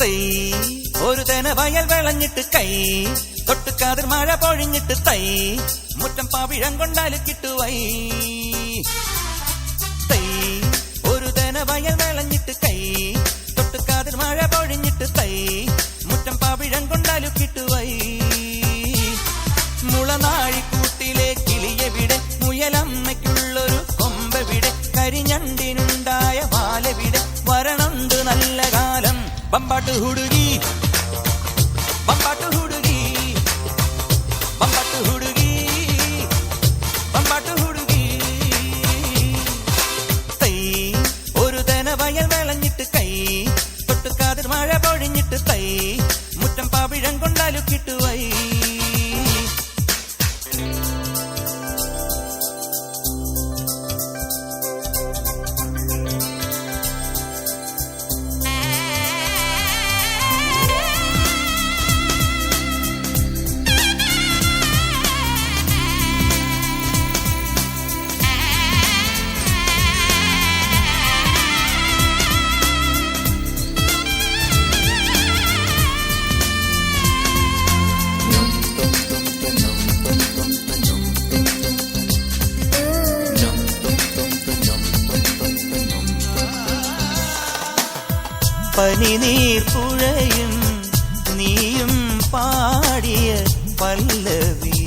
തൈ. ഒരു തന വയൽ വിളഞ്ഞിട്ട് കൈ. തൊട്ട് കാതിർ മഴ പൊഴിഞ്ഞിട്ട് തൈ. മുറ്റം പാവിഴം കൊണ്ടാൽ കിട്ടുവൈ തൈ. ഒരു തന വയൽ വിളഞ്ഞിട്ട് കൈ. തൊട്ട് കാതിർ മഴ പൊഴിഞ്ഞിട്ട് തൈ. മുറ്റം പാവിഴം കൊണ്ടാലു കിട്ടുവൈ മുളനാഴിക്കൂട്ടിലെ കിളിയെവിടെ? മുയലമ്മയ്ക്കുള്ളൊരു കൊമ്പവിടെ? കരിഞ്ഞണ്ടിനുണ്ടായ കാലം ബമ്പാട്ട് പനിനീർ പുഴയും നീയും പാടിയ പല്ലവി.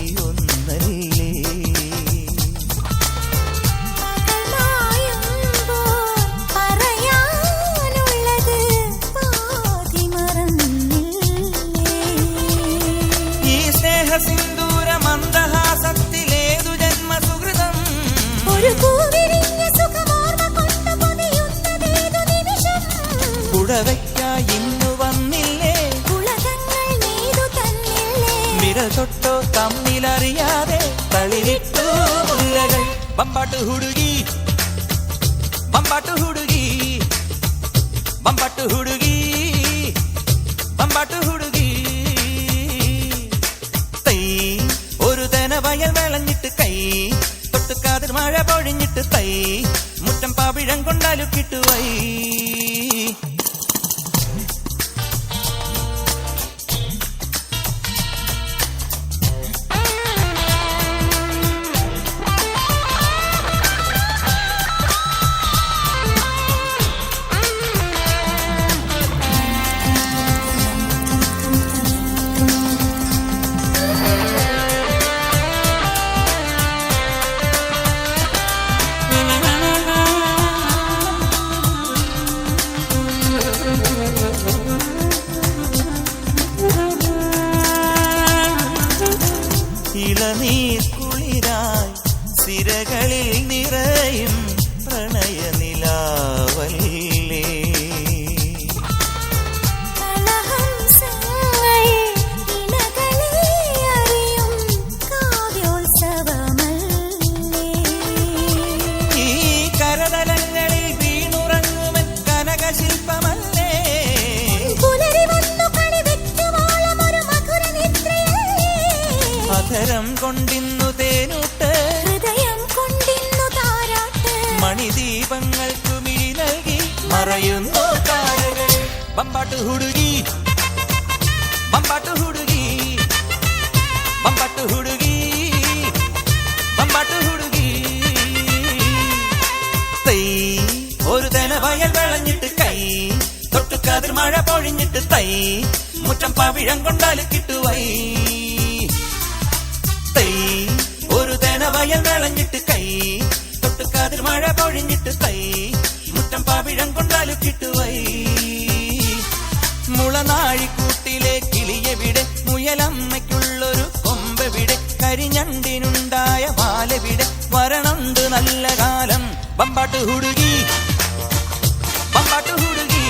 കുടവയ്ക്കായി ഇന്നു വന്നില്ലേ? വിരൽ തൊട്ടോ തമ്മിലറിയാതെ തളിരിട്ടു മുല്ലകൾ ബമ്പാട്ട് ഹുടുകി ബമ്പാട്ട് ഹുടുകി ബമ്പാട്ട് ഹുടുകി ബമ്പാട്ട് ഹുടുകി. തൈ ഒരു തന വയൽ വിളഞ്ഞിട്ട് കൈ തൊട്ട് കാതിർ മഴ പൊഴിഞ്ഞിട്ട് തൈ മുറ്റം പാവിഴം കൊണ്ടാലു കിട്ടുവൈ ഇളനീർ കുളിരായി സിരകളിൽ നിറയും പ്രണയനിലാവല്ലേ അധരം കൊണ്ടിന്നു തേനൂട്ട്. ഹൃദയം കൊണ്ടിന്നു താരാട്ട്. മണിദീപങ്ങൾക്ക് മിഴി നൽകി മറയുന്നു താരകൾ. ബമ്പാട്ട് ഹുടുകി. ബമ്പാട്ട് ഹുടുകി. ബമ്പാട്ട് ഹുടുകി. ബമ്പാട്ട് ഹുടുകി. തൈ ഒരു തന വയൽ വിളഞ്ഞിട്ട് കൈ. തൊട്ടു കാതിർ മഴ പൊഴിഞ്ഞിട്ട് തൈ. മുറ്റം പവിഴം കൊണ്ടാൽ കിട്ടുവൈ. തൈ ഒരു തന വയൽ വിളഞ്ഞിട്ട് കൈ. തൊട്ട് കാതിർ മഴ പൊഴിഞ്ഞിട്ട് തൈ മുറ്റം പാവിഴം കൊണ്ടാലുക്കിട്ട് വൈ. മുളനാഴിക്കൂട്ടിലെ കിളിയെവിടെ മുയലമ്മയ്ക്കുള്ളൊരു കൊമ്പവിടെ കരിഞ്ഞണ്ടിനുണ്ടായ വാലവിടെ വരണണ്ട് നല്ല കാലം. പമ്പാട്ട് ഹുടുകി. ബമ്പാട്ട് ഹുടുകി.